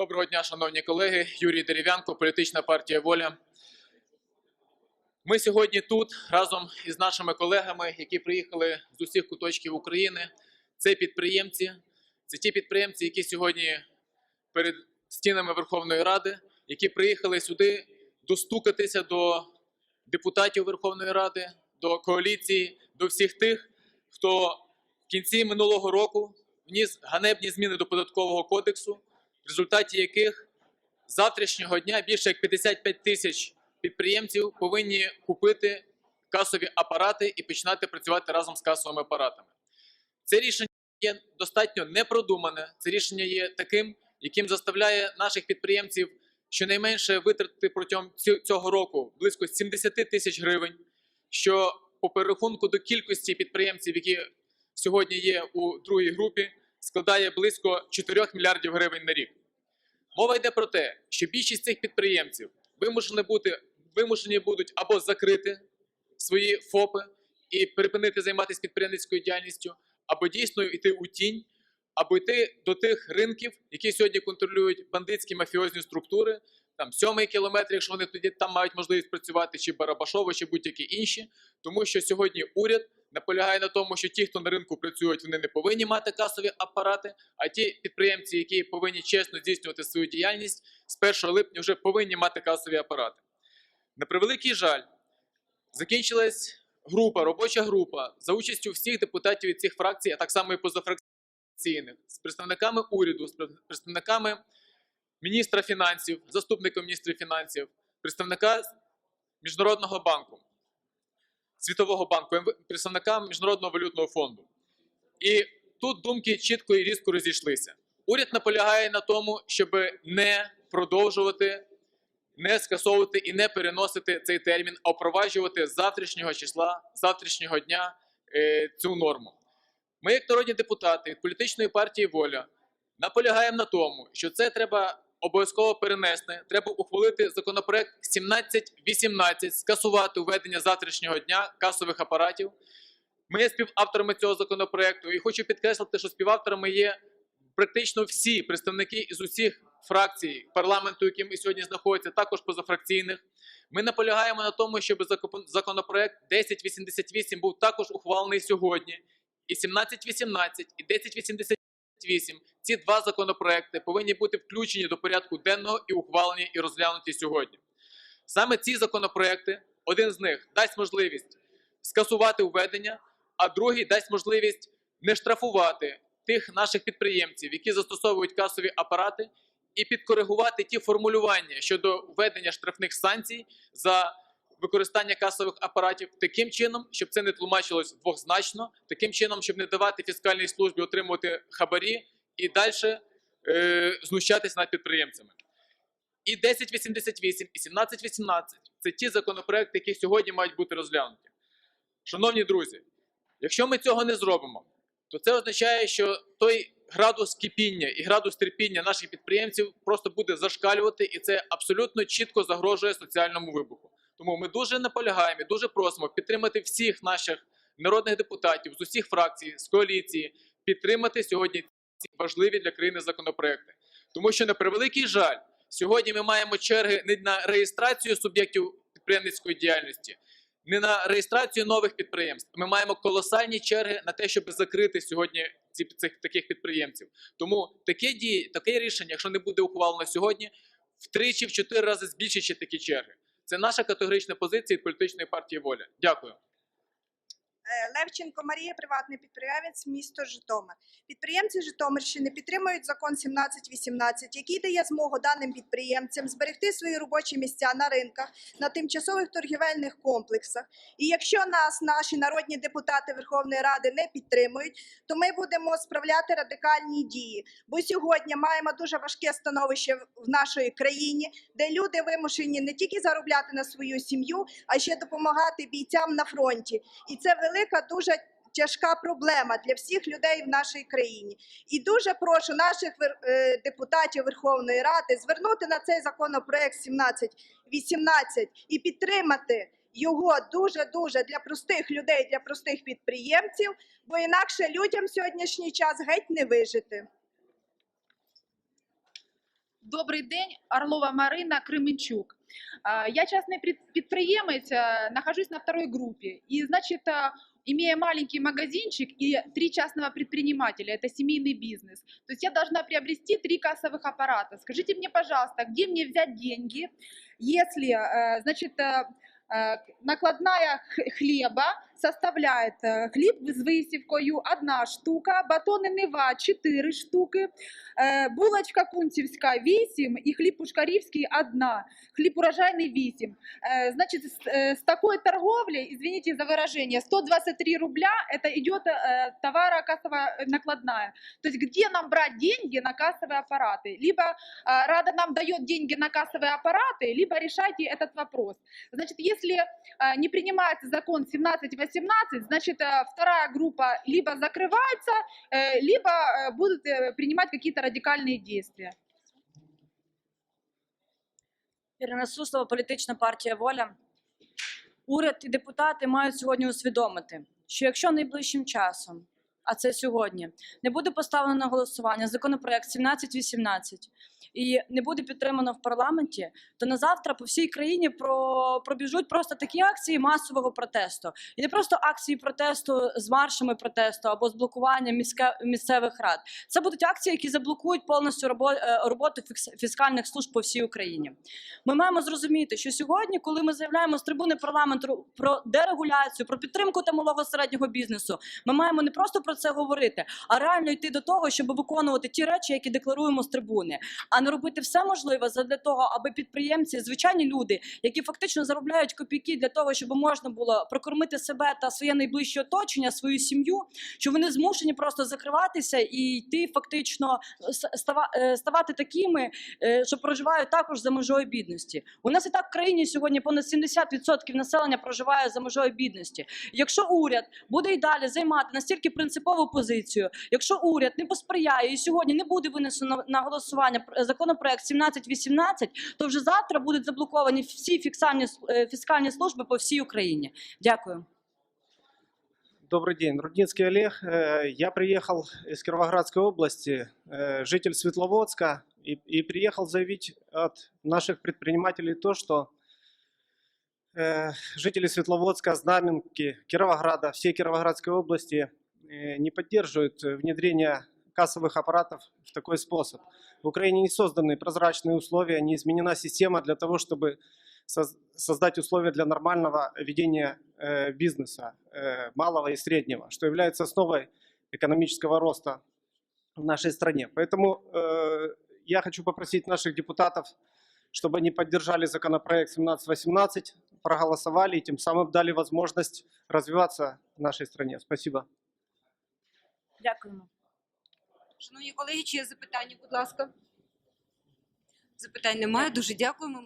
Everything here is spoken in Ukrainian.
Доброго дня, шановні колеги. Юрій Дерев'янко, політична партія Воля. Ми сьогодні тут разом із нашими колегами, які приїхали з усіх куточків України. Це підприємці, це ті підприємці, які сьогодні перед стінами Верховної Ради, які приїхали сюди достукатися до депутатів Верховної Ради, до коаліції, до всіх тих, хто в кінці минулого року вніс ганебні зміни до податкового кодексу, в результаті яких з завтрашнього дня більше як 55 тисяч підприємців повинні купити касові апарати і починати працювати разом з касовими апаратами. Це рішення є достатньо непродумане. Це рішення є таким, яким заставляє наших підприємців щонайменше витратити протягом цього року близько 70 тисяч гривень, що по перерахунку до кількості підприємців, які сьогодні є у другій групі, складає близько 4 мільярдів гривень на рік. Мова йде про те, що більшість цих підприємців вимушені, бути, вимушені будуть або закрити свої ФОПи і припинити займатися підприємницькою діяльністю, або дійсно йти у тінь, або йти до тих ринків, які сьогодні контролюють бандитські мафіозні структури, там сьомий кілометр, якщо вони тоді там мають можливість працювати, чи Барабашово, чи будь-які інші, тому що сьогодні уряд наполягає на тому, що ті, хто на ринку працюють, вони не повинні мати касові апарати, а ті підприємці, які повинні чесно здійснювати свою діяльність, з 1 липня вже повинні мати касові апарати. На превеликий жаль, закінчилась група, робоча група за участю всіх депутатів від цих фракцій, а так само і позафракційних, з представниками уряду, з представниками міністра фінансів, заступника міністра фінансів, представника Міжнародного банку, Світового банку, представника Міжнародного валютного фонду. І тут думки чітко і різко розійшлися. Уряд наполягає на тому, щоб не продовжувати, не скасовувати і не переносити цей термін, а впроваджувати з завтрашнього числа, завтрашнього дня е, цю норму. Ми, як народні депутати політичної партії Воля, наполягаємо на тому, що це треба обов'язково перенести. Треба ухвалити законопроект 1718, скасувати введення завтрашнього дня касових апаратів. Ми є співавторами цього законопроекту і хочу підкреслити, що співавторами є практично всі представники із усіх фракцій парламенту, які ми сьогодні знаходяться, також позафракційних. Ми наполягаємо на тому, щоб закон- законопроект 1088 був також ухвалений сьогодні. І 1718, і 1088 ці два законопроекти повинні бути включені до порядку денного і ухвалені і розглянуті сьогодні. Саме ці законопроекти, один з них дасть можливість скасувати введення, а другий дасть можливість не штрафувати тих наших підприємців, які застосовують касові апарати, і підкоригувати ті формулювання щодо введення штрафних санкцій за використання касових апаратів таким чином, щоб це не тлумачилось двозначно, таким чином, щоб не давати фіскальній службі отримувати хабарі і далі е, знущатись над підприємцями. І 1088, і 1718 це ті законопроекти, які сьогодні мають бути розглянуті. Шановні друзі, якщо ми цього не зробимо, то це означає, що той градус кипіння і градус терпіння наших підприємців просто буде зашкалювати, і це абсолютно чітко загрожує соціальному вибуху. Тому ми дуже наполягаємо і дуже просимо підтримати всіх наших народних депутатів з усіх фракцій, з коаліції, підтримати сьогодні ці важливі для країни законопроекти. Тому що на превеликий жаль, сьогодні ми маємо черги не на реєстрацію суб'єктів підприємницької діяльності, не на реєстрацію нових підприємств. Ми маємо колосальні черги на те, щоб закрити сьогодні ці цих таких підприємців. Тому таке дії, таке рішення, якщо не буде ухвалено сьогодні, втричі, в чотири рази збільшить такі черги. Це наша категорична позиція від політичної партії воля. Дякую. Левченко Марія, приватний підприємець, місто Житомир. Підприємці Житомирщини підтримують закон 1718, який дає змогу даним підприємцям зберегти свої робочі місця на ринках, на тимчасових торгівельних комплексах. І якщо нас, наші народні депутати Верховної Ради, не підтримують, то ми будемо справляти радикальні дії. Бо сьогодні маємо дуже важке становище в нашій країні, де люди вимушені не тільки заробляти на свою сім'ю, а ще допомагати бійцям на фронті. І це велика дуже. Тяжка проблема для всіх людей в нашій країні, і дуже прошу наших е, депутатів Верховної Ради звернути на цей законопроект 1718 і підтримати його дуже дуже для простих людей, для простих підприємців, бо інакше людям сьогоднішній час геть не вижити. Добрий день, Орлова Марина, Кременчук. Я частный предприемец, нахожусь на второй группе. И, значит, имея маленький магазинчик и три частного предпринимателя, это семейный бизнес, то есть я должна приобрести три кассовых аппарата. Скажите мне, пожалуйста, где мне взять деньги, если, э, значит, э, э, накладная хлеба составляет э, хліб з висівкою одна штука, батони Нева 4 штуки, е, булочка кунцівська 8 і хліб пушкарівський одна, хліб урожайний 8. Е, Значит, с, э, с такой торговлей, извините за выражение, 123 рубля это идет э, товара кассовая накладная. То есть где нам брать деньги на кассовые аппараты? Либо э, Рада нам дает деньги на кассовые аппараты, либо решайте этот вопрос. Значит, если э, не принимается закон 17-18, значит, э, вторая группа либо закрывается, э, либо э, будут э, принимать какие-то радикальные действия. Ірина Суслова, політична партія Воля. Уряд і депутати мають сьогодні усвідомити, що якщо найближчим часом, а це сьогодні, не буде поставлено на голосування законопроект 1718 і не буде підтримано в парламенті, то на завтра по всій країні про, пробіжуть просто такі акції масового протесту. І не просто акції протесту з маршами протесту або з блокуванням міське- місцевих рад. Це будуть акції, які заблокують повністю е, роботу фіскальних служб по всій Україні. Ми маємо зрозуміти, що сьогодні, коли ми заявляємо з трибуни парламенту про дерегуляцію, про підтримку та малого середнього бізнесу, ми маємо не просто про це говорити, а реально йти до того, щоб виконувати ті речі, які декларуємо з трибуни, а не робити все можливе для того, аби підприємці, звичайні люди, які фактично заробляють копійки для того, щоб можна було прокормити себе та своє найближче оточення, свою сім'ю, що вони змушені просто закриватися і йти фактично е, ставати такими, е, що проживають також за межою бідності. У нас і так в країні сьогодні понад 70% населення проживає за межою бідності. Якщо уряд буде і далі займати настільки принципову позицію, якщо уряд не посприяє і сьогодні не буде винесено на голосування пр- законопроект 1718, то вже завтра будуть заблоковані всі фіксальні с- е, фіскальні служби по всій Україні. Дякую. Добрый день, Рудницкий Олег. Э, Я приехал из Кировоградской области, э, житель Светловодска, и, и приехал заявить от наших предпринимателей то, что э, жители Светловодска, Знаменки, Кировограда, всей Кировоградской области э, не поддерживают э, внедрение кассовых аппаратов в такой способ. В Украине не созданы прозрачные условия, не изменена система для того, чтобы соз- создать условия для нормального ведения э, бизнеса, э, малого и среднего, что является основой экономического роста в нашей стране. Поэтому э, я хочу попросить наших депутатов, чтобы они поддержали законопроект 1718, проголосовали и тем самым дали возможность развиваться в нашей стране. Спасибо. Дякуємо. Шановні колеги, чи є запитання, будь ласка? Запитань немає. Дуже дякуємо.